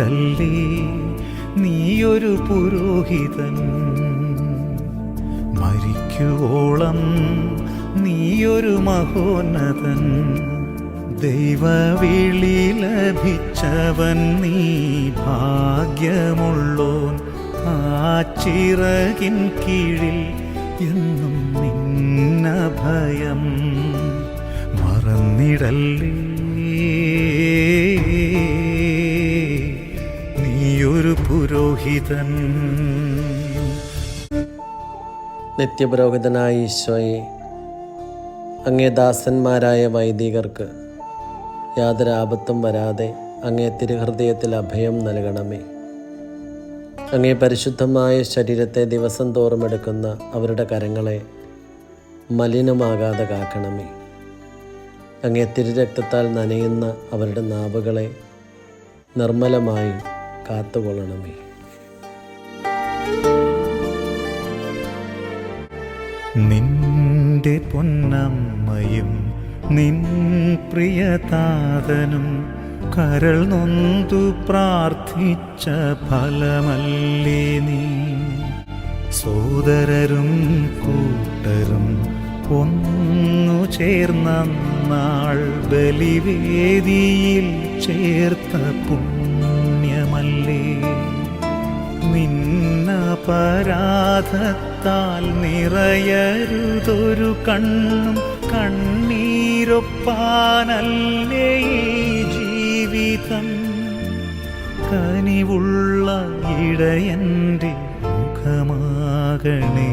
മറന്നിടല്ലേ നീയൊരു പുരോഹിതൻ. മരിക്കുവോളം നീയൊരു മഹോന്നതൻ. ദൈവവിളി ലഭിച്ചവൻ നീ ഭാഗ്യമുള്ളോൻ. ആ ചിറകിൻ കീഴിൽ എന്നും നിന്ന ഭയം മറന്നിടല്ലേ നീയൊരു പുരോഹിതൻ. നിത്യപുരോഹിതനായ ഈശോയെ അങ്ങേ ദാസന്മാരായ വൈദികർക്ക് യാതൊരു ആപത്തും വരാതെ അങ്ങേ തിരുഹൃദയത്തിൽ അഭയം നൽകണമേ. അങ്ങേ പരിശുദ്ധമായ ശരീരത്തെ ദിവസം തോറും എടുക്കുന്ന അവരുടെ കരങ്ങളെ മലിനമാകാതെ കാക്കണമേ. അങ്ങേ തിരുരക്തത്താൽ നനയുന്ന അവരുടെ നാവുകളെ നിർമ്മലമായി കാത്തുകൊള്ളണമേ. നിന്റെ പൊന്നമ്മയും നിൻ പ്രിയതാതനും കരൾ നൊന്തു പ്രാർത്ഥിച്ച ഫലമല്ലേ നീ? സോദരരും കൂട്ടരും ഒന്നു ചേർന്ന നാൾ ബലിവേദിയിൽ ചേർത്ത പുണ്യമല്ലേ നിന്നപരാധത്താൽ നിറയരുതൊരു കണ്ണും കണ്ണീരൊപ്പാനല്ലേ ജീവിതം? കനിവുള്ള ഇടയന്റെ മുഖമാകണേ.